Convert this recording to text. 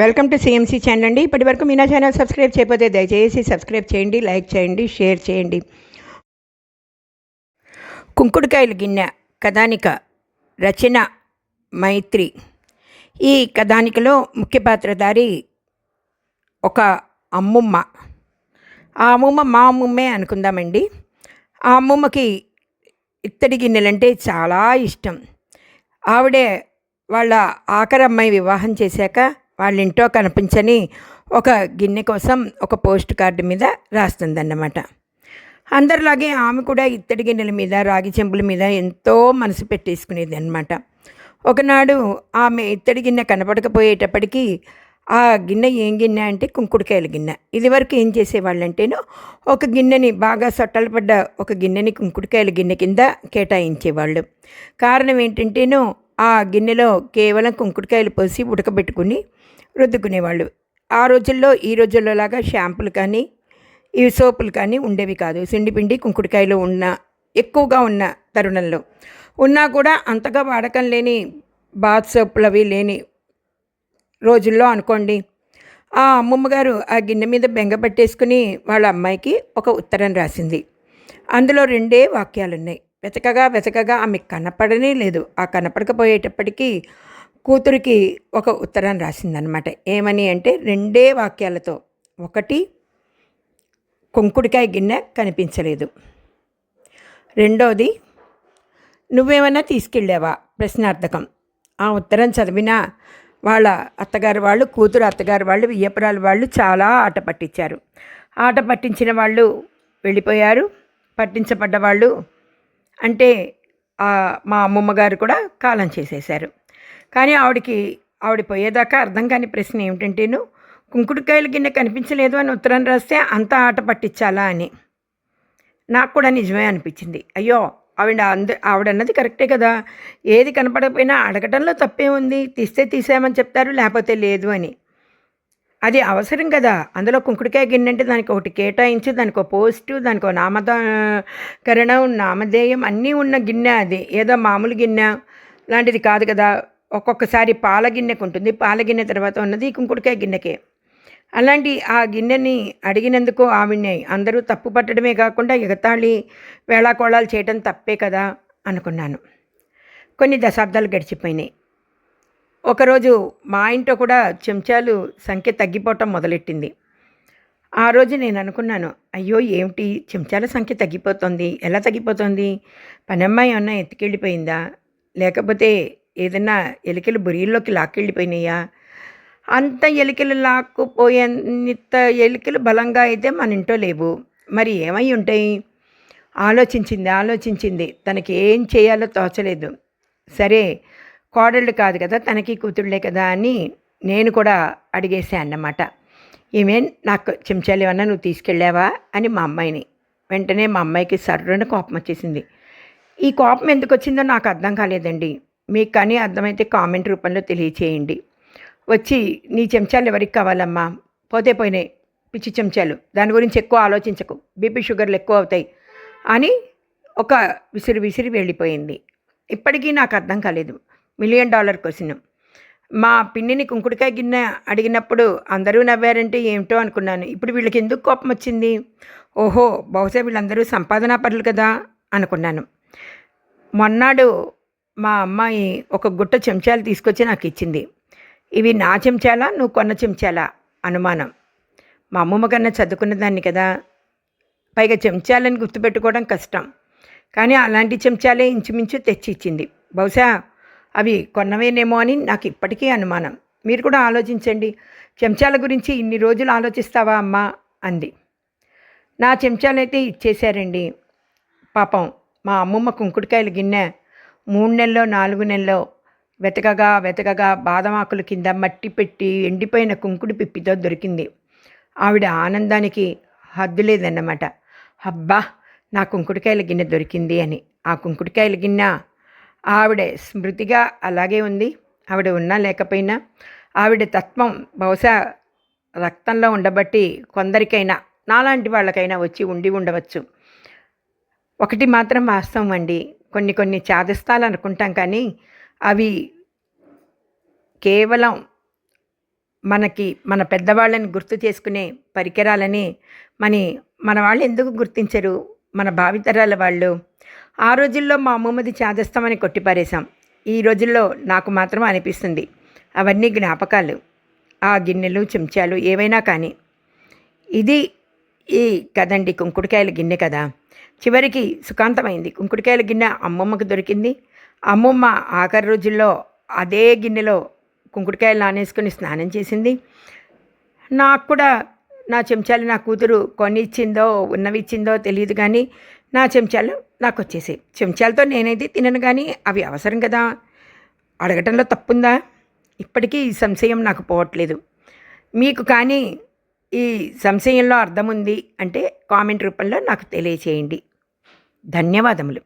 Welcome to CMC channel అండి. ఇప్పటి వరకు మీనా ఛానల్ సబ్స్క్రైబ్ చేయకపోతే దయచేసి సబ్స్క్రైబ్ చేయండి లైక్ చేయండి షేర్ చేయండి. కుంకుడుకాయల గిన్నె కథానిక రచన మైత్రి. ఈ కథానికలో ముఖ్య పాత్రధారి ఒక అమ్మమ్మ. ఆ అమ్మమ్మ మా అమ్మమ్మే అనుకుందామండి. ఆ అమ్మమ్మకి ఇత్తడి గిన్నెలంటే చాలా ఇష్టం. ఆవిడే వాళ్ళ ఆఖరమ్మాయి వివాహం చేశాక వాళ్ళ ఇంట్లో కనిపించని ఒక గిన్నె కోసం ఒక పోస్ట్ కార్డు మీద రాస్తుందన్నమాట. అందరిలాగే ఆమె కూడా ఇత్తడి గిన్నెల మీద రాగి చెంబుల మీద ఎంతో మనసు పెట్టేసుకునేది అనమాట ఒకనాడు ఆమె ఇత్తడి గిన్నె కనపడకపోయేటప్పటికీ ఆ గిన్నె ఏం గిన్నె అంటే కుంకుడుకాయల గిన్నె. ఇదివరకు ఏం చేసేవాళ్ళంటేనో ఒక గిన్నెని బాగా సొట్టలు పడ్డ ఒక గిన్నెని కుంకుడుకాయల గిన్నె కింద కేటాయించేవాళ్ళు. కారణం ఏంటంటేనో ఆ గిన్నెలో కేవలం కుంకుడుకాయలు పోసి ఉడకబెట్టుకుని రుద్దుకునేవాళ్ళు. ఆ రోజుల్లో ఈ రోజుల్లో లాగా షాంపులు కానీ ఈ సోపులు కానీ ఉండేవి కాదు. సిండిపిండి కుంకుడుకాయలు ఉన్న ఎక్కువగా ఉన్న తరుణంలో. ఉన్నా కూడా అంతగా వాడకం లేని బాత్ సోపులు అవి లేని రోజుల్లో అనుకోండి. ఆ అమ్మమ్మగారు ఆ గిన్నె మీద బెంగ పట్టేసుకుని వాళ్ళ అమ్మాయికి ఒక ఉత్తరం రాసింది. అందులో రెండే వాక్యాలు ఉన్నాయి వెతకగా వెతకగా ఆమె కనపడనే లేదు. ఆ కనపడకపోయేటప్పటికీ కూతురికి ఒక ఉత్తరం రాసిందనమాట ఏమని అంటే రెండే వాక్యాలతో ఒకటి కొంకుడికాయ గిన్నె కనిపించలేదు. రెండోది నువ్వేమైనా తీసుకెళ్ళావా? ప్రశ్నార్థకం. ఆ ఉత్తరం చదివిన వాళ్ళ అత్తగారు వాళ్ళు కూతురు అత్తగారు వాళ్ళు వియ్యపురాలు వాళ్ళు చాలా ఆట పట్టించారు. ఆట పట్టించిన వాళ్ళు వెళ్ళిపోయారు. పట్టించబడ్డ వాళ్ళు అంటే మా అమ్మమ్మ గారు కూడా కాలం చేసేశారు. కానీ ఆవిడకి ఆవిడ పోయేదాకా అర్థం కాని ప్రశ్న ఏమిటంటేను కుంకుడుకాయల గిన్నె కనిపించలేదు అని ఉత్తరం రాస్తే అంత ఆట పట్టించాలా అని. నాకు కూడా నిజమే అనిపించింది. అయ్యో ఆవిడ అంద ఆవిడ అన్నది కరెక్టే కదా. ఏది కనపడకపోయినా అడగటంలో తప్పే ఉంది తీస్తే తీసామని చెప్తారు లేకపోతే లేదు అని. అది అవసరం కదా. అందులో కుంకుడికాయ గిన్నె అంటే దానికి ఒకటి కేటాయించి దానికి ఒక పోస్టు దానికి ఒక నామకరణం నామధేయం అన్నీ ఉన్న గిన్నె అది. ఏదో మామూలు గిన్నె లాంటిది కాదు కదా. ఒక్కొక్కసారి పాల గిన్నెకు ఉంటుంది. పాల గిన్నె తర్వాత ఉన్నది కుంకుడికాయ గిన్నెకే. అలాంటి ఆ గిన్నెని అడిగినందుకు ఆవిడ్ని అందరూ తప్పు పట్టడమే కాకుండా ఎగతాళి వేళాకోళాలు చేయడం తప్పే కదా అనుకున్నాను. కొన్ని దశాబ్దాలు గడిచిపోయినాయి. ఒకరోజు మా ఇంట్లో కూడా చెంచాలు సంఖ్య తగ్గిపోవటం మొదలెట్టింది. ఆ రోజు నేను అనుకున్నాను అయ్యో ఏమిటి చెంచాల సంఖ్య తగ్గిపోతుంది ఎలా తగ్గిపోతుంది? పనమ్మాయి ఏమన్నా ఎత్తుకెళ్ళిపోయిందా? లేకపోతే ఏదన్నా ఎలికలు బురిల్లోకి లాక్కెళ్ళిపోయినాయా? అంత ఎలికలు లాక్కుపోయేంత ఎలికలు బలంగా అయితే మన ఇంట్లో లేవు. మరి ఏమై ఉంటాయి? ఆలోచించింది ఆలోచించింది. తనకి ఏం చేయాలో తోచలేదు. సరే కోడళ్ళు కాదు కదా తనకి కూతుళ్ళే కదా అని నేను కూడా అడిగేసా అన్నమాట. ఈమె నాకు చెంచాలు ఏమన్నా నువ్వు తీసుకెళ్ళావా? అని మా అమ్మాయిని. వెంటనే మా అమ్మాయికి సర్రున కోపం వచ్చేసింది. ఈ కోపం ఎందుకు వచ్చిందో నాకు అర్థం కాలేదండి. మీకు కానీ అర్థమైతే కామెంట్ రూపంలో తెలియచేయండి. వచ్చి నీ చెంచాలు ఎవరికి కావాలమ్మా? పోతే పోయినాయి పిచ్చి చెంచాలు. దాని గురించి ఎక్కువ ఆలోచించకు. బీపీ షుగర్లు ఎక్కువ అవుతాయి అని ఒక విసిరి విసిరి వెళ్ళిపోయింది. ఇప్పటికీ నాకు అర్థం కాలేదు. Million dollar question. మా పిన్నిని కుంకుడికాయ గిన్నె అడిగినప్పుడు అందరూ నవ్వారంటే ఏమిటో అనుకున్నాను. ఇప్పుడు వీళ్ళకి ఎందుకు కోపం వచ్చింది? ఓహో బహుశా వీళ్ళందరూ సంపాదనా పరులు కదా అనుకున్నాను. మొన్నాడు మా అమ్మాయి ఒక గుట్ట చెంచాలు తీసుకొచ్చి నాకు ఇచ్చింది. ఇవి నా చెంచాలా? నువ్వు కొన్న చెంచాలా? అనుమానం. మా అమ్మమ్మ కన్నా చదువుకున్న దాన్ని కదా. పైగా చెంచాలని గుర్తుపెట్టుకోవడం కష్టం. కానీ అలాంటి చెంచాలే ఇంచుమించు తెచ్చి ఇచ్చింది బహుశా అవి కొన్నవేనేమో అని నాకు ఇప్పటికీ అనుమానం. మీరు కూడా ఆలోచించండి. చెంచాల గురించి ఇన్ని రోజులు ఆలోచిస్తావా అమ్మా? అంది. నా చెంచాలైతే ఇచ్చేశారండి. పాపం మా అమ్మమ్మ కుంకుడుకాయల గిన్నె మూడు నెలలో నాలుగు నెలలో వెతకగా వెతకగా బాదమాకుల కింద మట్టి పెట్టి ఎండిపోయిన కుంకుడు పిప్పితో దొరికింది. ఆవిడ ఆనందానికి హద్దు లేదన్నమాట. అబ్బా నా కుంకుడుకాయల గిన్నె దొరికింది అని. ఆ కుంకుడుకాయల గిన్నె ఆవిడ స్మృతిగా అలాగే ఉంది. ఆవిడ ఉన్నా లేకపోయినా ఆవిడ తత్వం బహుశా రక్తంలో ఉండబట్టి కొందరికైనా నాలాంటి వాళ్ళకైనా వచ్చి ఉండి ఉండవచ్చు. ఒకటి మాత్రం వాస్తవం అండి. కొన్ని కొన్ని చాదస్తాలు అనుకుంటాం కానీ అవి కేవలం మనకి మన పెద్దవాళ్ళని గుర్తు చేసుకునే పరికరాలని మని మన వాళ్ళు ఎందుకు గుర్తించరు? మన భావితరాల వాళ్ళు. ఆ రోజుల్లో మా అమ్మమ్మది చాదస్తామని కొట్టిపారేశాం ఈ రోజుల్లో నాకు మాత్రం అనిపిస్తుంది. అవన్నీ జ్ఞాపకాలు. ఆ గిన్నెలు చెంచాలు ఏవైనా కానీ. ఇది ఈ కదండి కుంకుడుకాయల గిన్నె కదా. చివరికి సుఖాంతమైంది. కుంకుడుకాయల గిన్నె అమ్మమ్మకు దొరికింది. అమ్మమ్మ ఆఖరి రోజుల్లో అదే గిన్నెలో కుంకుడుకాయలు నానేసుకొని స్నానం చేసింది. నాకు కూడా నా చెంచాలు నా కూతురు కొని ఇచ్చిందో ఉన్నవి ఇచ్చిందో తెలియదు కానీ నా చెంచాలు నాకు వచ్చేసాయి చెంచాలతో నేనైతే తినను కానీ అవి అవసరం కదా? అడగటంలో తప్పుందా? ఇప్పటికీ ఈ సంశయం నాకు పోవట్లేదు. మీకు కానీ ఈ సంశయంలో అర్థం ఉంది అంటే కామెంట్ రూపంలో నాకు తెలియచేయండి. ధన్యవాదములు.